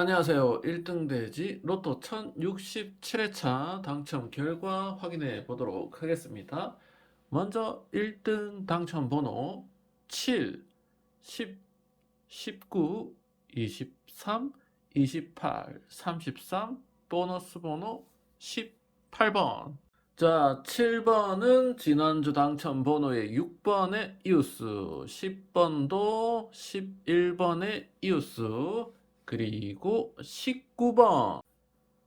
안녕하세요. 1등 돼지 로또 1067회차 당첨 결과 확인해 보도록 하겠습니다. 먼저 1등 당첨 번호 7, 10, 19, 23, 28, 33, 보너스 번호 18번. 자, 7번은 지난주 당첨 번호의 6번의 이웃수, 10번도 11번의 이웃수, 그리고 19번.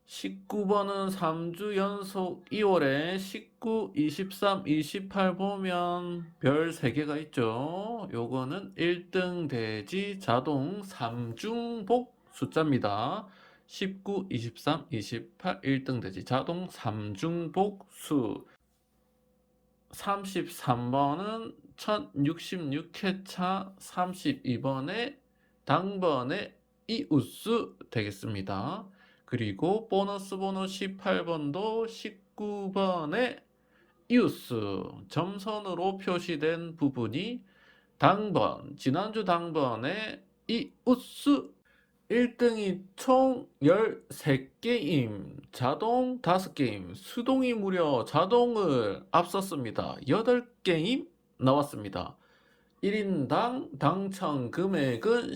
19번은 3주 연속 2월에 19, 23, 28 보면 별 3개가 있죠. 요거는 1등 돼지 자동 3중복 숫자입니다. 19, 23, 28 1등 돼지 자동 3중복 수. 33번은 1066회차 32번의 당번의 이웃수 되겠습니다. 그리고 보너스 번호 18번도 19번의 이웃수 점선으로 표시된 부분이 당번, 지난주 당번의 이웃수 1등이 총 13게임, 자동 5게임, 수동이 무려 자동을 앞섰습니다. 8게임 나왔습니다. 1인당 당첨 금액은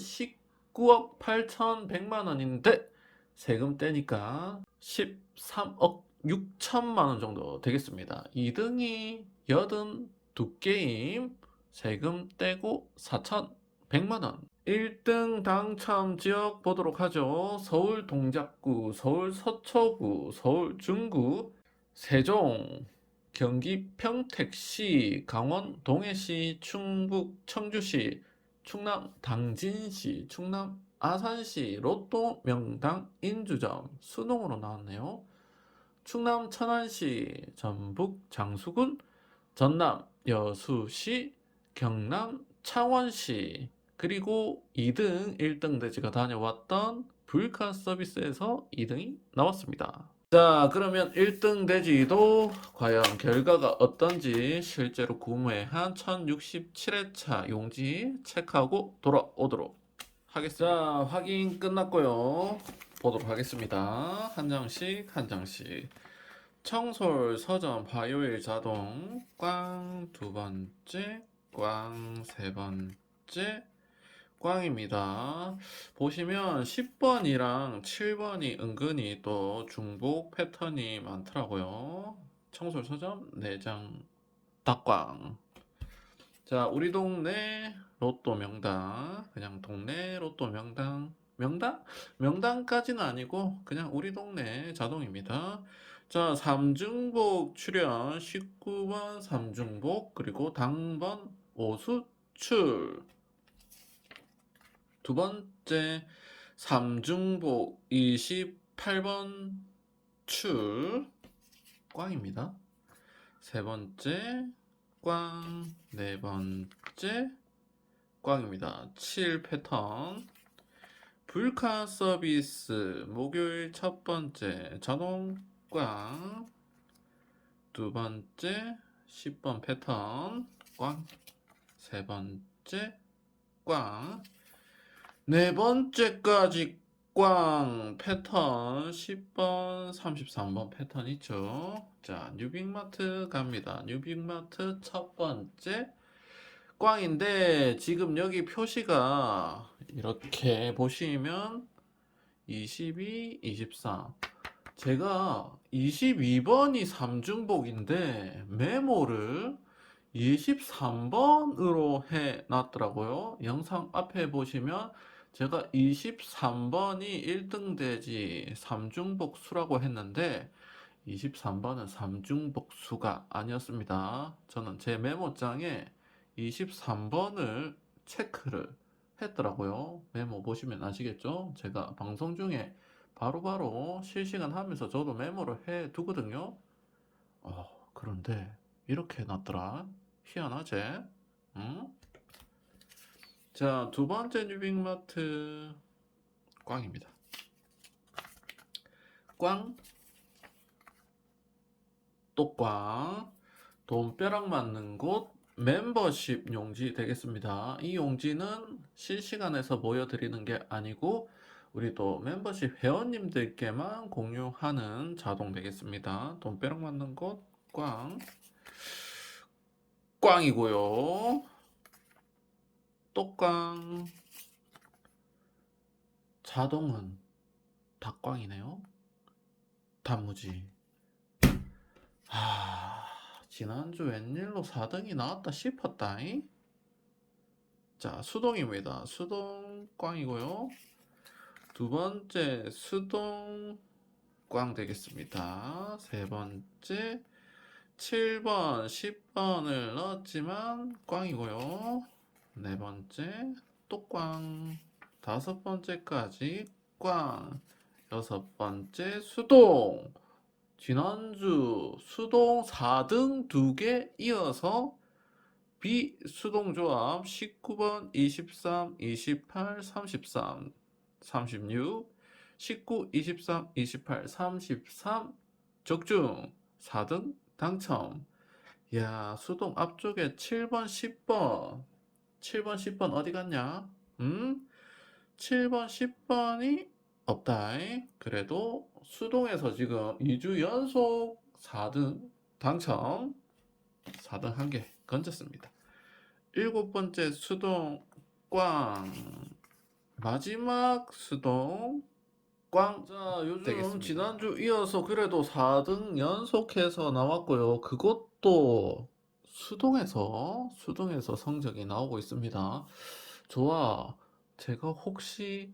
19억 8,100만 원인데 세금 떼니까 13억 6천만 원 정도 되겠습니다. 2등이 82게임 세금 떼고 4,100만 원. 1등 당첨 지역 보도록 하죠. 서울 동작구, 서울 서초구, 서울 중구, 세종, 경기 평택시, 강원 동해시, 충북 청주시, 충남 당진시, 충남 아산시, 로또 명당 인주점, 수동으로 나왔네요. 충남 천안시, 전북 장수군, 전남 여수시, 경남 창원시, 그리고 2등, 1등 돼지가 다녀왔던 불카 서비스에서 2등이 나왔습니다. 자, 그러면 1등 돼지도 과연 결과가 어떤지 실제로 구매한 1067회차 용지 체크하고 돌아오도록 하겠습니다. 자, 확인 끝났고요. 보도록 하겠습니다. 한 장씩, 한 장씩. 청솔 서점 화요일 자동 꽝 두 번째, 꽝 세 번째, 꽝입니다. 보시면 10번이랑 7번이 은근히 또 중복 패턴이 많더라고요. 청솔 서점 4장 닭꽝. 자, 우리 동네 로또 명당. 그냥 동네 로또 명당. 명당? 명당까지는 아니고 그냥 우리 동네 자동입니다. 자, 3중복 출연 19번 3중복 그리고 당번 오수출. 두 번째 3중복 28번 출 꽝입니다. 세 번째 꽝, 네 번째 꽝입니다. 7 패턴 불카 서비스 목요일 첫 번째 자동 꽝, 두 번째 10번 패턴 꽝, 세 번째 꽝, 네 번째까지 꽝 패턴 10번, 33번 패턴 있죠. 자, 뉴빅마트 갑니다. 뉴빅마트 첫 번째 꽝인데 지금 여기 표시가 이렇게 보시면 22, 24. 제가 22번이 3중복인데 메모를 23번으로 해 놨더라고요. 영상 앞에 보시면 제가 23번이 1등 돼지 3중복 수라고 했는데 23번은 3중복 수가 아니었습니다. 저는 제 메모장에 23번을 체크를 했더라고요. 메모 보시면 아시겠죠? 제가 방송 중에 바로바로 실시간 하면서 저도 메모를 해 두거든요. 어, 그런데 이렇게 해놨더라. 희한하지? 응? 자, 두 번째 뉴빅마트 꽝입니다. 꽝, 또 꽝, 돈벼락 맞는 곳 멤버십 용지 되겠습니다. 이 용지는 실시간에서 보여드리는 게 아니고 우리 또 멤버십 회원님들께만 공유하는 자동 되겠습니다. 돈벼락 맞는 곳 꽝. 꽝이고요. 또 꽝. 자동은 다 꽝이네요. 단무지. 아, 지난주 웬일로 4등이 나왔다 싶었다잉? 자, 수동입니다. 수동 꽝이고요. 두 번째 수동 꽝 되겠습니다. 세 번째 7번, 10번을 넣었지만 꽝이고요. 네 번째 또 꽝. 다섯 번째까지 꽝. 여섯 번째 수동. 지난주 수동 4등 두 개 이어서 비수동 조합 19번, 23, 28, 33, 36, 19, 23, 28, 33 적중 4등 당첨. 야, 수동 앞쪽에 7번, 10번. 7번, 10번 어디 갔냐? 음? 7번, 10번이 없다. 그래도 수동에서 지금 2주 연속 4등 당첨. 4등 한 개 건졌습니다. 일곱 번째 수동 꽝. 마지막 수동 꽝. 자, 요즘 되겠습니다. 지난주 이어서 그래도 4등 연속해서 나왔고요. 그것도 수동에서 수동에서 성적이 나오고 있습니다. 좋아. 제가 혹시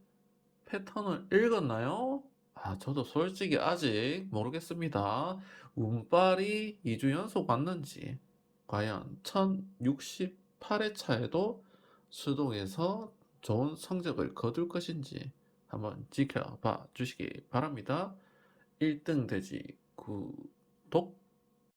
패턴을 읽었나요? 아, 저도 솔직히 아직 모르겠습니다. 운빨이 2주 연속 왔는지, 과연 1068회차에도 수동에서 좋은 성적을 거둘 것인지 한번 지켜봐 주시기 바랍니다. 1등 돼지 구독